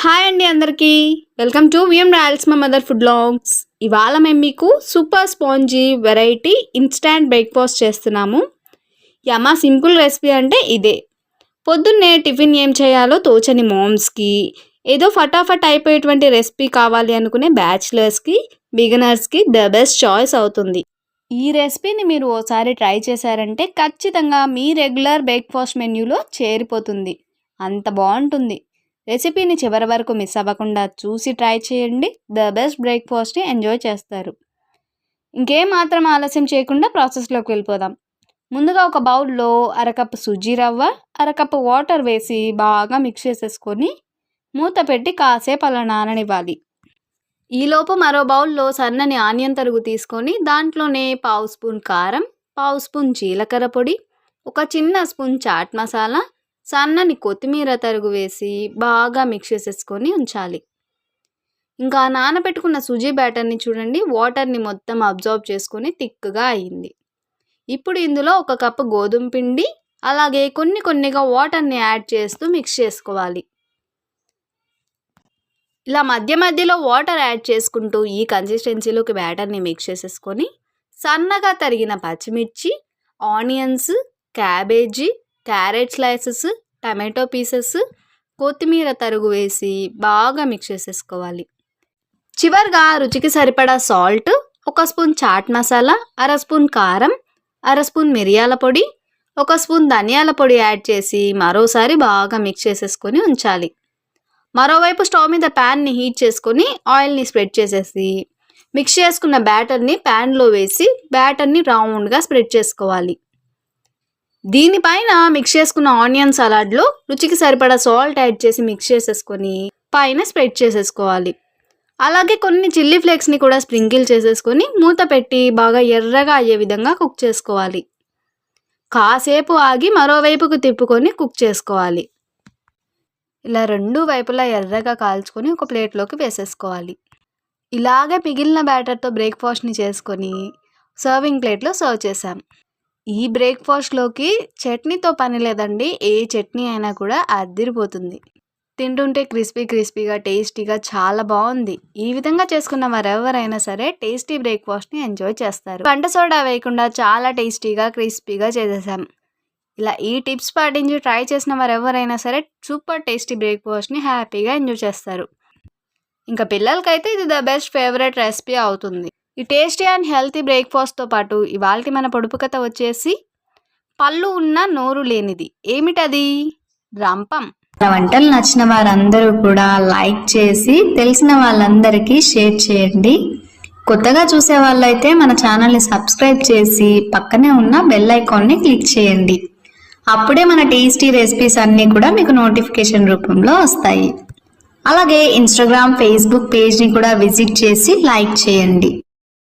Hi అండి అందరికీ. Welcome to VM Royals మా మదర్ ఫుడ్ లాగ్స్. ఇవాళ మేము మీకు super spongy variety instant breakfast చేస్తున్నాము. యమా సింపుల్ రెసిపీ అంటే ఇదే. పొద్దున్నే టిఫిన్ ఏం చేయాలో తోచని మామ్స్కి ఏదో ఫటాఫట్ అయిపోయేటువంటి రెసిపీ కావాలి అనుకునే బ్యాచిలర్స్కి బిగినర్స్కి ద బెస్ట్ చాయిస్ అవుతుంది. ఈ రెసిపీని మీరు ఓసారి ట్రై చేశారంటే ఖచ్చితంగా మీ రెగ్యులర్ బ్రేక్ఫాస్ట్ మెన్యూలో చేరిపోతుంది. అంత బాగుంటుంది. రెసిపీని చివరి వరకు మిస్ అవ్వకుండా చూసి ట్రై చేయండి. ద బెస్ట్ బ్రేక్ఫాస్ట్ని ఎంజాయ్ చేస్తారు. ఇంకేం మాత్రం ఆలస్యం చేయకుండా ప్రాసెస్లోకి వెళ్ళిపోదాం. ముందుగా ఒక బౌల్లో అరకప్పు సుజీ రవ్వ అరకప్పు వాటర్ వేసి బాగా మిక్స్ చేసేసుకొని మూత పెట్టి కాసేపు అలా నాననివ్వాలి. ఈలోపు మరో బౌల్లో సన్నని ఆనియన్ తరుగు తీసుకొని దాంట్లోనే పావు స్పూన్ కారం పావు స్పూన్ జీలకర్ర పొడి ఒక చిన్న స్పూన్ చాట్ మసాలా సన్నని కొత్తిమీర తరుగు వేసి బాగా మిక్స్ చేసేసుకొని ఉంచాలి. ఇంకా నానబెట్టుకున్న సుజీ బ్యాటర్ని చూడండి వాటర్ని మొత్తం అబ్జార్బ్ చేసుకొని థిక్గా అయింది. ఇప్పుడు ఇందులో ఒక కప్పు గోధుమ పిండి అలాగే కొన్ని కొన్నిగా వాటర్ని యాడ్ చేస్తూ మిక్స్ చేసుకోవాలి. ఇలా మధ్య మధ్యలో వాటర్ యాడ్ చేసుకుంటూ ఈ కన్సిస్టెన్సీలోకి బ్యాటర్ని మిక్స్ చేసేసుకొని సన్నగా తరిగిన పచ్చిమిర్చి onions cabbage carrot slices tomato pieces కొత్తిమీర తరుగు వేసి బాగా మిక్స్ చేసేసుకోవాలి. చివరిగా రుచికి సరిపడా సాల్ట్ ఒక స్పూన్ చాట్ మసాలా అర స్పూన్ కారం అర స్పూన్ మిరియాల పొడి ఒక స్పూన్ ధనియాల పొడి యాడ్ చేసి మరోసారి బాగా మిక్స్ చేసేసుకొని ఉంచాలి. మరోవైపు స్టవ్ మీద ప్యాన్ని హీట్ చేసుకొని ఆయిల్ని స్ప్రెడ్ చేసేసి మిక్స్ చేసుకున్న బ్యాటర్ని ప్యాన్లో వేసి బ్యాటర్ని రౌండ్గా స్ప్రెడ్ చేసుకోవాలి. దీనిపైన మిక్స్ చేసుకున్న ఆనియన్ సలాడ్లో రుచికి సరిపడా సాల్ట్ యాడ్ చేసి మిక్స్ చేసేసుకొని పైన స్ప్రెడ్ చేసేసుకోవాలి. అలాగే కొన్ని చిల్లీ ఫ్లేక్స్ని కూడా స్ప్రింకిల్ చేసేసుకొని మూత పెట్టి బాగా ఎర్రగా అయ్యే విధంగా కుక్ చేసుకోవాలి. కాసేపు ఆగి మరోవైపుకు తిప్పుకొని కుక్ చేసుకోవాలి. ఇలా రెండు వైపులా ఎర్రగా కాల్చుకొని ఒక ప్లేట్లోకి వేసేసుకోవాలి. ఇలాగే మిగిలిన బ్యాటర్తో బ్రేక్ఫాస్ట్ని చేసుకొని సర్వింగ్ ప్లేట్లో సర్వ్ చేసాం ఈ బ్రేక్ఫాస్ట్లోకి చట్నీతో పని లేదండి. ఏ చట్నీ అయినా కూడా అద్దిరిపోతుంది. తింటుంటే క్రిస్పీ క్రిస్పీగా టేస్టీగా చాలా బాగుంది. ఈ విధంగా చేసుకున్న వారెవరైనా సరే టేస్టీ బ్రేక్ఫాస్ట్ని ఎంజాయ్ చేస్తారు. వంట సోడా వేయకుండా చాలా టేస్టీగా క్రిస్పీగా చేసేసాం. ఇలా ఈ టిప్స్ పాటించి ట్రై చేసిన వారు ఎవరైనా సరే సూపర్ టేస్టీ బ్రేక్ఫాస్ట్ని హ్యాపీగా ఎంజాయ్ చేస్తారు. ఇంకా పిల్లలకైతే ఇది ద బెస్ట్ ఫేవరెట్ రెసిపీ అవుతుంది. ఈ టేస్టీ అండ్ హెల్తీ బ్రేక్ఫాస్ట్తో పాటు ఇవాళ మన పొడుపు కథ వచ్చేసి పళ్ళు ఉన్న నోరు లేనిది. ఏమిటది? రంపం. నా వంటలు నచ్చిన వారందరూ కూడా లైక్ చేసి తెలిసిన వాళ్ళందరికీ షేర్ చేయండి. కొత్తగా చూసే వాళ్ళైతే మన ఛానల్ని సబ్స్క్రైబ్ చేసి పక్కనే ఉన్న బెల్ ఐకాన్ని క్లిక్ చేయండి. అప్పుడే మన టేస్టీ రెసిపీస్ అన్నీ కూడా మీకు నోటిఫికేషన్ రూపంలో వస్తాయి. అలాగే ఇన్స్టాగ్రామ్ ఫేస్బుక్ పేజ్ని కూడా విజిట్ చేసి లైక్ చేయండి.